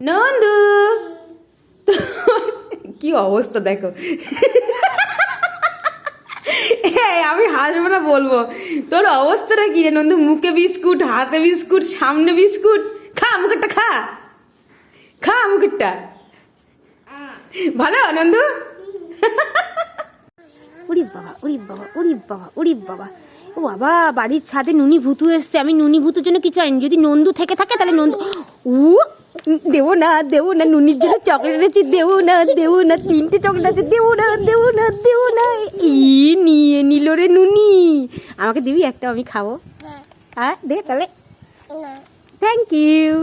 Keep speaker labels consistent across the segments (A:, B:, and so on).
A: নন্দু! কি অবস্থা দেখো। আমি হাসবো না, বলব। তোর অবস্থাটা কি রে নন্দু? মুখে বিস্কুট, হাতে বিস্কুট, সামনে বিস্কুট। খা, মুখেরটা খা। খা, মুখেরটা। ভালো, নন্দু? উরি বাবা উরি বাবা উরি বাবা উরি বাবা। ও বাবা, বাড়ির ছাদে নুনি ভুতু এসছে। আমি নুনি ভুতুর জন্য কিছু আনি যদি নন্দু থেকে থাকে, তাহলে নন্দু উ দেবো না দেবো না নুনির জন্য চকলেট আছে দেবো না দেবো না তিনটে চকলেট আছে দেবো না দেবো না দেবো না ই নিয়ে নিল রে নুনি। আমাকে দিবি একটা আমি খাব। হ্যাঁ। দে তাহলে। থ্যাংক ইউ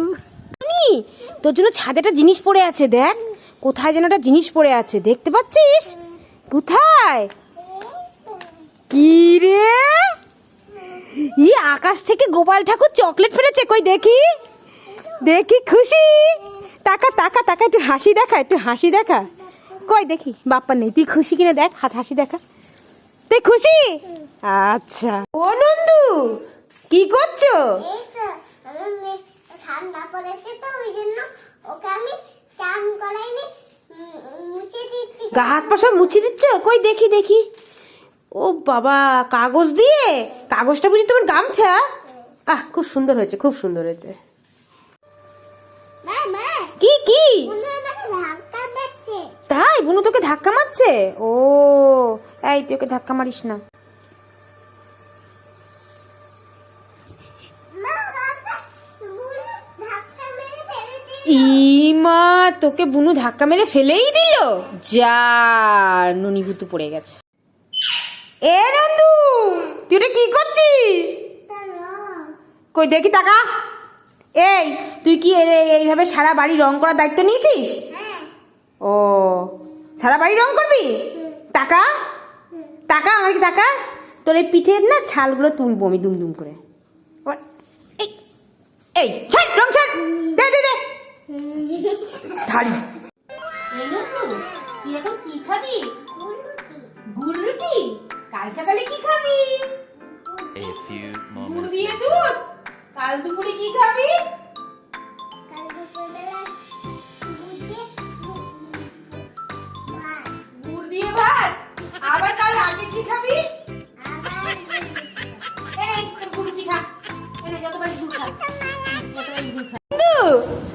A: নুনি তোর জন্য ছাদে একটা জিনিস পড়ে আছে দেখ। কোথায় যেন একটা জিনিস পড়ে আছে দেখতে পাচ্ছিস? কোথায়? কি রে? ই আকাশ থেকে গোপাল ঠাকুর চকলেট ফেলেছে কই দেখি। দেখি খুশি? টাকা টাকা টাকা একটু হাসি দেখা একটু হাসি দেখা। কই দেখি বাপ্পা নেই। তুই খুশি কিনা দেখ হাত হাসি দেখা। তুই খুশি? আচ্ছা। ও নন্দু কি করছ?
B: ঠান্ডা পড়েছে তো ওই জন্য ওকে আমি চান করাইনি
A: গা হাত পা সব মুছে দিচ্ছ? কই দেখি দেখি। ও বাবা কাগজ দিয়ে? কাগজটা বুঝি তোমার গামছা? আহ খুব সুন্দর হয়েছে খুব সুন্দর হয়েছে। কি কি? তাই, বুনু তোকে ধাক্কা মারছে? ও, এই, তুই ওকে ধাক্কা মারিস না। ইমা তোকে বুনু ধাক্কা মেরে ফেলেই দিল। যা, নুনি ভুতু পড়ে গেছে। এ নন্দু, তুই কি করছিস? কই, দেখি টাকা এই তুই কি এইভাবে সারা বাড়ি রং করার দায়িত্ব নিয়েছিস?
B: হ্যাঁ
A: ও সারা বাড়ি রং করবি? টাকা? টাকা আমাকে টাকা? তোর এই পিঠের না ছালগুলো তুলবো আমি দুম দুম করে। এই এই ছাড় রং ছাড় দে দে দে। থালি তুই এখন কি খাবি? গুড় রুটি কাল সকালে কি খাবি?
C: A few
A: গুড় দিয়ে দুধ। কাল দুপুরে কি খাবি?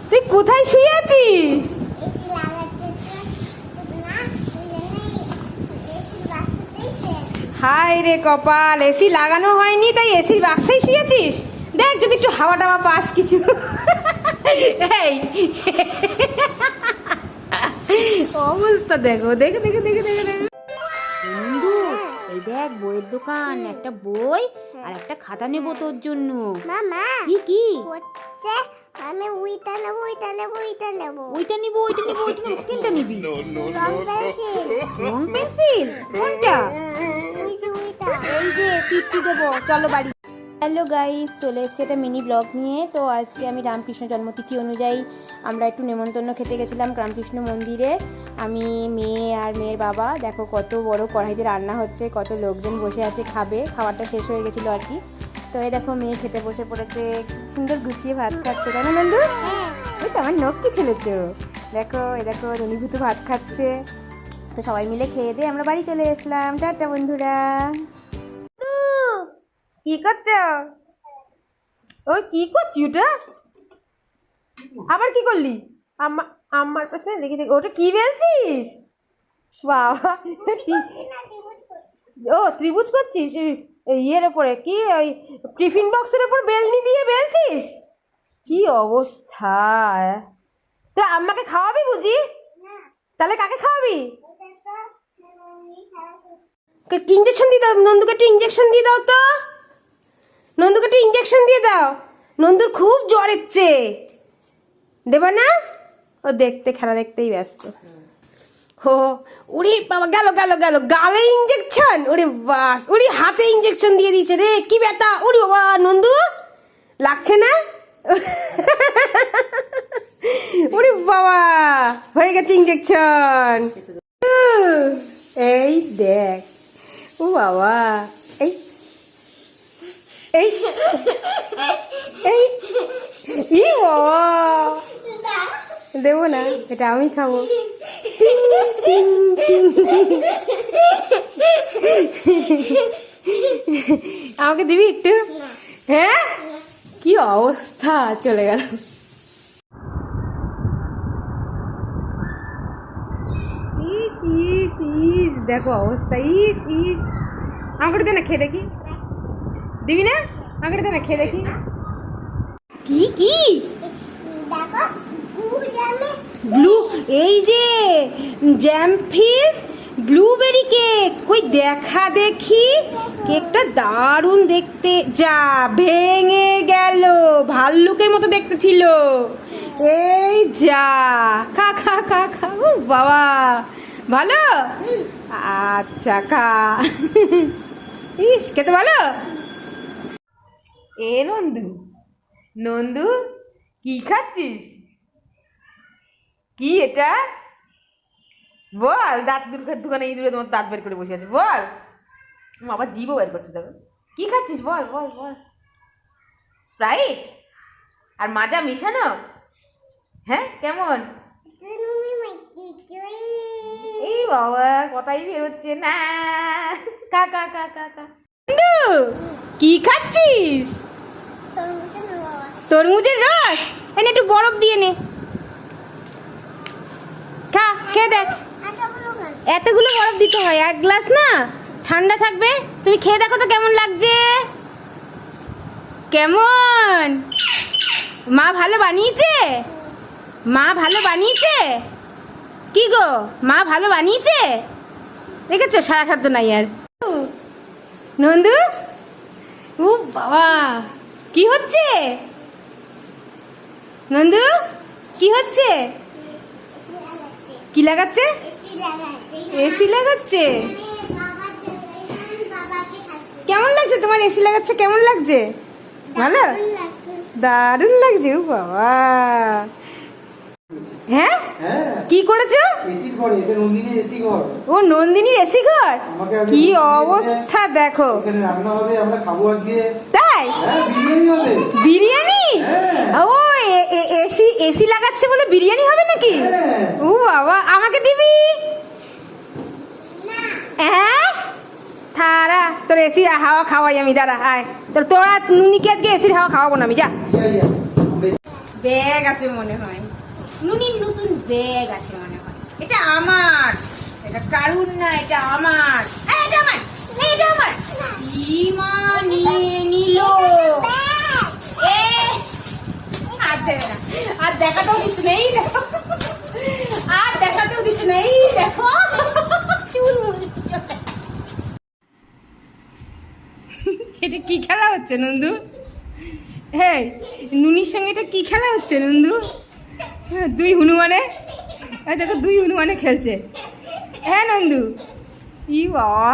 A: তুই কোথায় শুয়ে আছিস
B: এসি লাগাতে তো না ওই জন্যই এসি বাসতেই শেষ
A: হাই রে কপাল এসি লাগানো হয়নি, তাই এসির বাক্সেই শুয়েছিস? দেখ, যদি একটু হাওয়া টাওয়া পাস কিছু। এই। অবস্থা দেখো, দেখে দেখে দেখে দেখে। দেখ বইয়ের দোকান একটা বই আর একটা খাতা নেব তোর জন্য।
B: মামা
A: কি কি?
B: হচ্ছে আমি উইটা নেব উইটা নেব উইটা নেব।
A: ওইটা নিবো ওইটা নিবো ওইটা নিবো কোনটা নিবি?
B: রং পেন্সিল
A: রং পেন্সিল কোনটা?
B: ওই যে ওইটা।
A: এই যে পিট্টু দেবো। চলো বাড়ি। হ্যালো গাইস চলে এসেছি একটা মিনি ব্লগ নিয়ে। তো আজকে আমি রামকৃষ্ণ জন্মতিথি অনুযায়ী আমরা একটু নেমন্তন্ন খেতে গেছিলাম রামকৃষ্ণ মন্দিরে। আমি মেয়ে আর মেয়ের বাবা। দেখো কত বড় কড়াইতে রান্না হচ্ছে, কত লোকজন বসে আছে, খাবে। খাবারটা শেষ হয়ে গেছিল আর কি। তো এই দেখো, মেয়ে খেতে বসে পড়েছে। সুন্দর গুছিয়ে ভাত খাচ্ছে কেন নন্দু? ওই তো আমার নক্কি ছেলে তো। দেখো এ দেখো রনিভূত ভাত খাচ্ছে। তো সবাই মিলে খেয়ে দিয়ে আমরা বাড়ি চলে আসলাম। টাটা, বন্ধুরা। কি করছ? ওই কি করছি ওটা? আবার কি করলি? আমার আমার পাশে দেখি দেখি ওটা কি বেলছিস? বাবা ও ত্রিভুজ করছিস? ইয়ের ওপরে কি ওই টিফিন বক্সের ওপর বেলনি দিয়ে বেলছিস? কি অবস্থা তো আম্মাকে খাওয়াবি বুঝি? তাহলে কাকে খাওয়াবি? ইঞ্জেকশন দিয়ে দাও নন্দুকে একটু ইঞ্জেকশন দিয়ে দাও তো। নন্দুকে একটু ইঞ্জেকশন দিয়ে দাও। নন্দুর খুব জ্বর এসছে। দেবা না? ও দেখতে, খেলা দেখতেই ব্যস্ত। হো ওরে বাবা, গেল গেল গেল। গালে ইঞ্জেকশন ওরে বাস। ওরে হাতে ইঞ্জেকশন দিয়ে দিয়েছে রে। কি ব্যথা? ওরে বাবা, নন্দু? লাগছে না? ওরে বাবা, হয়ে গেছে ইঞ্জেকশন এই দেখ। ও, বাবা। এই এই ই দেবো না এটা আমি খাব দিবি একটু হ্যাঁ কি অবস্থা চলে গেল ইস ইস ইস দেখো অবস্থা ইস ইস আমাকে দে না খেয়ে দেখি দিবি না? আমাকে দে না খেয়ে দেখি। কি কি? ব্লু এই যে জ্যাম ফিস ব্লুবেরি কেক কই দেখা দেখি। কেকটা দারুণ দেখতে। যা ভেঙে গেল। ভাল্লুকের মতো দেখতে ছিল। এই যা খা খা খা খা। ও বাবা ভালো? আচ্ছা খা। ইস খেতে ভালো? এ নন্দু নন্দু, কি খাচ্ছিস? কি এটা? বল, দাঁত দোকানে ইঁদুরে তোমার দাঁত বের করে বসে আছে, বল। আবার জিভও বের করছে, দেখো। কি খাচ্ছিস? বল বল বল। স্প্রাইট আর মাজা মিশানো? হ্যাঁ কেমন? এই বাবা, কথাই বেরোচ্ছে না। কা কা কা কা কা বন্ধু, কি খাচ্ছিস? তরমুজের রস। এনে একটু বরফ দিয়ে নে। খা খেয়ে দেখ।
B: এতগুলো
A: বরফ দিতে হয় এক গ্লাস না? ঠান্ডা থাকবে। তুমি খেয়ে দেখো তো কেমন লাগছে। কেমন? মা ভালো বানিয়েছে? মা ভালো বানিয়েছে? কি গো মা ভালো বানিয়েছে? দেখেছ? সারা সাধ্য নাই আর। নন্দু? ও বাবা কি হচ্ছে? নন্দু কি হচ্ছে? কি লাগাচ্ছে?
B: এসি
A: লাগাচ্ছে। কেমন লাগছে তোমার এসি লাগাচ্ছে? কেমন লাগছে? ভালো? দারুণ লাগছে ও বাবা। হ্যাঁ?
D: হ্যাঁ।
A: কি করেছ?
D: এসির ঘর এটা নন্দিনীর এসি ঘর।
A: ও নন্দিনীর এসি ঘর?
D: আমাকে
A: কি অবস্থা দেখো।
D: এখানে রান্না হবে আমরা খাব আজকে।
A: তাই?
D: হ্যাঁ বিরিয়ানি হ্যাঁ।
A: ও এসি এসি লাগাচ্ছে বলে বিরিয়ানি হবে নাকি। ও বাবা আমাকে দিবি? হ্যাঁ? থারা তোর এসির হাওয়া খাওয়াই আমি দাঁড়া আয়। তোর তোরা নুনিকে আজকে এসির হাওয়া খাওয়াবো না আমি যা। ব্যাগ আছে মনে হয়। নুনির নতুন ব্যাগ আছে মনে হয়। এটা আমার। এটা কারুর না এটা আমার। এই, এটা আমার। নিল। আর আর নেই দেখো। আর দিচ্ছে নেই দেখো। এটা কি খেলা হচ্ছে নন্দু? হ্যাঁ নুনির সঙ্গে এটা কি খেলা হচ্ছে নন্দু? হ্যাঁ, দুই হনুমানে, এই দেখো দুই হনুমানে খেলছে। হ্যাঁ নন্দু? ই বাবা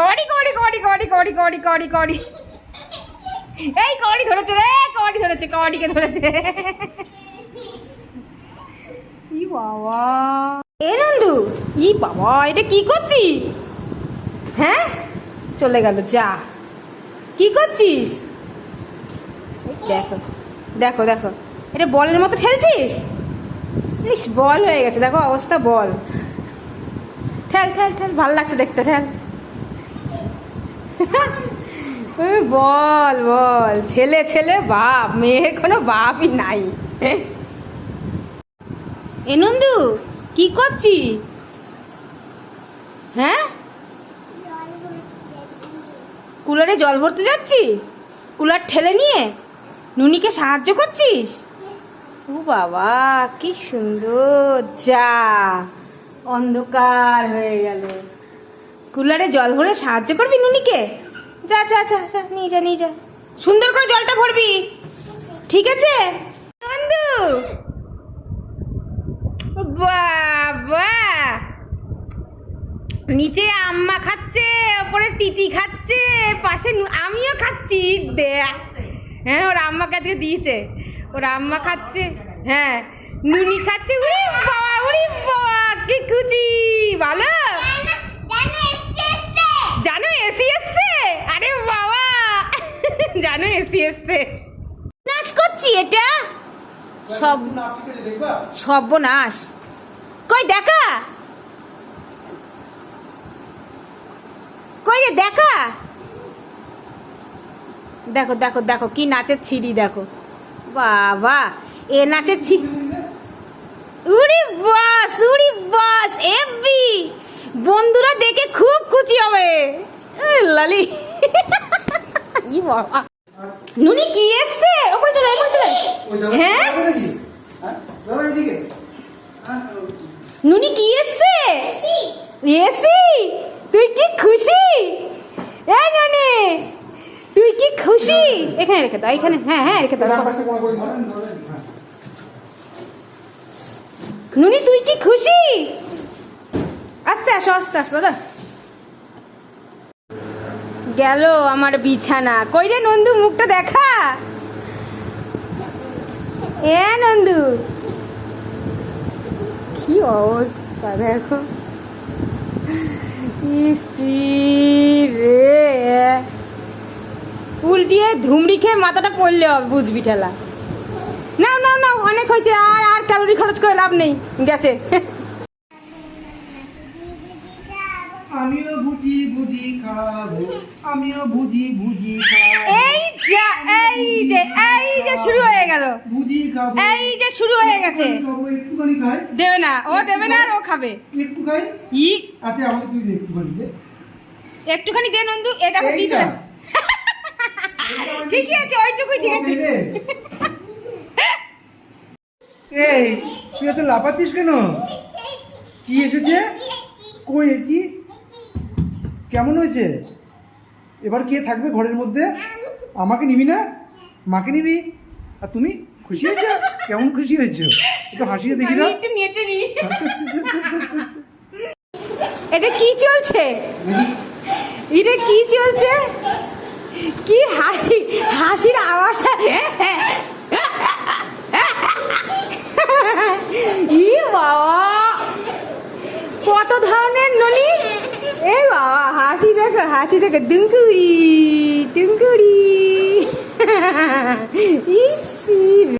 A: কড়ি কড়ি কড়ি কড়ি কড়ি কড়ি কড়ি কবাডি এই কড়ি ধরেছে রে কবাডি ধরেছে কবাডিকে ধরেছে। ই বাবা। এ নন্দু, ই বাবা, এটা কি করছি হ্যাঁ? চলে গেল, যা। কি করছিস? দেখো দেখো দেখো। এটা বলের মতো ঠেলছিস ইস, বল হয়ে গেছে। দেখো অবস্থা, বল। ঠেল ঠেল ঠেল, ভালো লাগছে দেখতে, ঠেল। বল বল। ছেলে ছেলে, বাপ। মেয়ের কোনো বাপই নাই। এ নন্দু, কি করছি হ্যাঁ? কুলারে জল ভরতে যাচ্ছি কুলার ঠেলে নিয়ে নুনিকে সাহায্য করছিস? ও বাবা, কি সুন্দর। যা, অন্ধকার হয়ে গেল। কুলারে জল ভরে সাহায্য করবি নুনিকে? যা যা যা যা, নিয়ে যা নিয়ে যা। সুন্দর করে জলটা ভরবি। ঠিক আছে? বন্ধু বাবা! নিচে আম্মা খাচ্ছে ওপরে তিতি খাচ্ছে, পাশে আমিও খাচ্ছি। দেখ। হ্যাঁ ওর আম্মাকে আজকে দিয়েছে। ওর আম্মা খাচ্ছে। হ্যাঁ। নুনি খাচ্ছে। উড়ি বাবা উড়ি বাবা, কি খুচি ভালো জানো এসি এসছে? আরে বাবা। জানো এসি এসছে। নাচ করছি এটা? সব সর্বনাশ। কই দেখা? কই রে দেখা? দেখো দেখো দেখো, কি নাচের ছিড়ি দেখো। বাবা, এ নাচের ছি উড়ি বাস উড়ি বাস এফবি বন্ধুরা দেখে খুব খুশি হবে। লালি। ই বাবা। নুনি কি এসছে? ওপরে চলে ওপরে চলে। হ্যাঁ? নুনি কি এসছে? এসি? তুই কি খুশি? এই নুনি। তুই কি খুশি? এখানে রেখে দাও এখানে হ্যাঁ হ্যাঁ রেখে দাও নুনি তুই কি খুশি? আস্তে আসো আস্তে আসো দাদা। গেল আমার বিছানা। কই রে নন্দু মুখটা দেখা? এ নন্দু। কি অবস্থা দেখো। ইসি রে। উল্টিয়ে ধুমড়ি খেয়ে মাথাটা পড়লে হবে বুঝবি ঠেলা। না না না অনেক হয়েছে আর আর ক্যালোরি খরচ করে লাভ নেই গেছে।
D: আমিও ভুজি ভুজি খাব আমিও ভুজি ভুজি খাব।
A: এই যা এই যে এই যে শুরু হয়ে গেল।
D: ভুজি খাব।
A: এই যে শুরু হয়ে গেছে।
D: একটুখানি খাই।
A: দেবে না ও দেবে না আর ও খাবে।
D: একটু খাই।
A: ই।
D: আতে আমাকে তুই দে একটুখানি দে।
A: একটুখানি দে নন্দু এ দেখো। ঠিকই আছে ওইটুকুই ঠিক আছে।
D: এই তুই এত লাফাচ্ছিস কেন? কি এসেছে? কই এসেছি? কেমন হয়েছে? এবার কে থাকবে ঘরের মধ্যে? আমাকে নিবি না? মাকে নিবি? আর তুমি খুশি হয়েছো? কেমন খুশি হয়েছো? একটু হাসিয়ে দেখি না?
A: একটু নিচে নি। এটা কি চলছে? এটা কি চলছে? কি হাসি, হাসির আওয়াজ? ই বাবা। কত ধরনের নলি এ বাবা, হাসি দেখো হাসি দেখো দুঙ্কুরি দুঙ্কুড়ি ইস